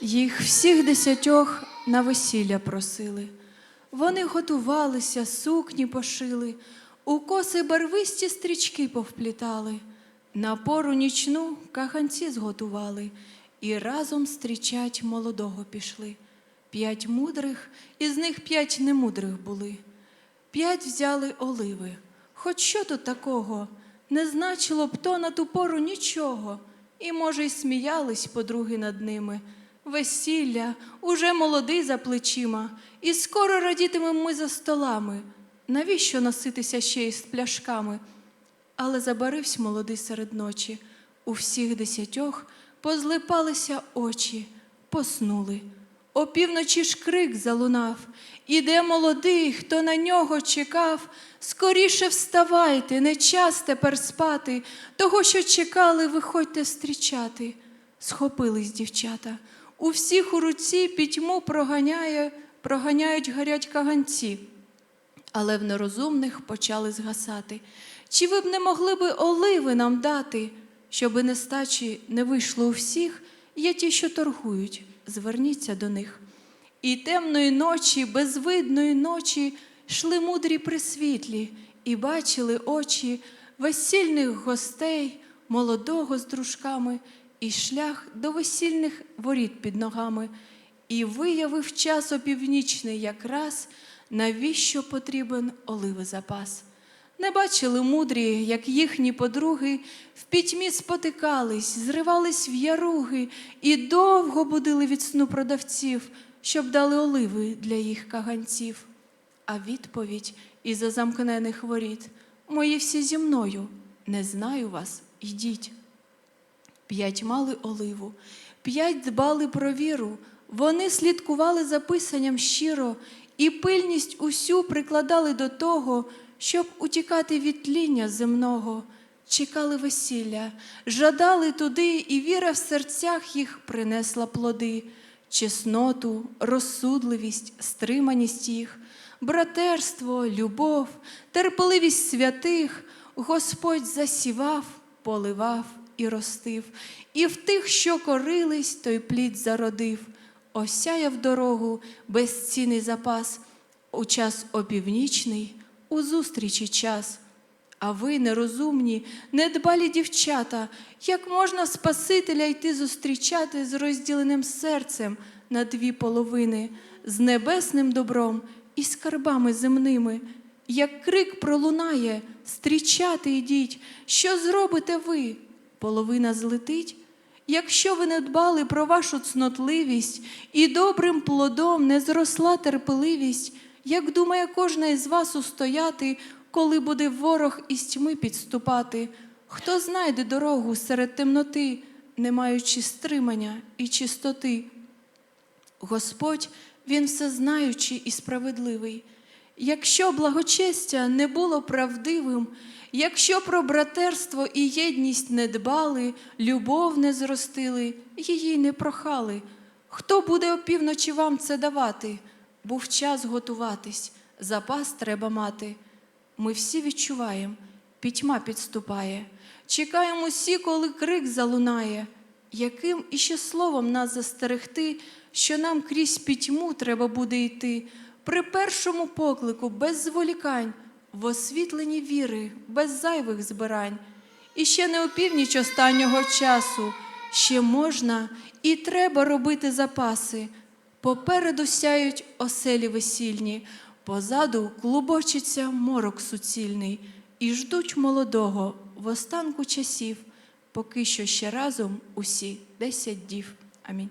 Їх всіх десятьох на весілля просили. Вони готувалися, сукні пошили, у коси барвисті стрічки повплітали, на пору нічну каганці зготували і разом стрічать молодого пішли. П'ять мудрих, із них п'ять немудрих були. П'ять взяли оливи. Хоч що тут такого? Не значило б то на ту пору нічого. І, може, й сміялись подруги над ними. Весілля, уже молодий за плечима, і скоро радітимемо ми за столами. Навіщо носитися ще й з пляшками? Але забаривсь молодий серед ночі. У всіх десятьох позлипалися очі, поснули. Опівночі ж крик залунав. Іде молодий, хто на нього чекав. Скоріше вставайте, не час тепер спати. Того, що чекали, виходьте встрічати. Схопились дівчата. У всіх у руці пітьму проганяє, проганяють гарять каганці але в нерозумних почали згасати. Чи ви б не могли би оливи нам дати, щоби нестачі не вийшло у всіх, є ті, що торгують, зверніться до них. І темної ночі, безвидної ночі, йшли мудрі присвітлі, і бачили очі весільних гостей, молодого з дружками, і шлях до весільних воріт під ногами. І виявив час опівнічний якраз, навіщо потрібен оливи запас. Не бачили мудрі, як їхні подруги в пітьмі спотикались, зривались в яруги і довго будили від сну продавців, щоб дали оливи для їх каганців. А відповідь із-за замкнених воріт Мої всі зі мною, не знаю вас, йдіть. П'ять мали оливу, п'ять дбали про віру. Вони слідкували за писанням щиро і пильність усю прикладали до того, щоб утікати від тління земного. Чекали весілля, жадали туди, і віра в серцях їх принесла плоди, чесноту, розсудливість, стриманість їх, братерство, любов, терпеливість святих Господь засівав, поливав і ростив, і в тих, що корились, той плід зародив, осяяв дорогу безцінний запас, у час опівнічний, у зустрічі час. А ви, нерозумні, недбалі дівчата, як можна Спасителя йти зустрічати з розділеним серцем на дві половини, з небесним добром і скарбами земними? Як крик пролунає, стрічати йдіть, що зробите ви? Половина злетить? Якщо ви не дбали про вашу цнотливість і добрим плодом не зросла терпеливість, як думає кожна із вас устояти, коли буде ворог із тьми підступати, хто знайде дорогу серед темноти, не маючи стримання і чистоти? Господь, Він всезнаючий і справедливий. Якщо благочестя не було правдивим, якщо про братерство і єдність не дбали, любов не зростили, її не прохали, хто буде опівночі вам це давати? Був час готуватись, запас треба мати. Ми всі відчуваємо, пітьма підступає. Чекаємо усі, коли крик залунає. Яким іще словом нас застерегти, що нам крізь пітьму треба буде йти, при першому поклику без зволікань, в освітленні віри, без зайвих збирань. І ще не опівніч останнього часу, ще можна і треба робити запаси. Попереду сяють оселі весільні, позаду клубочиться морок суцільний, і ждуть молодого в останку часів, поки що ще разом усі десять дів. Амінь.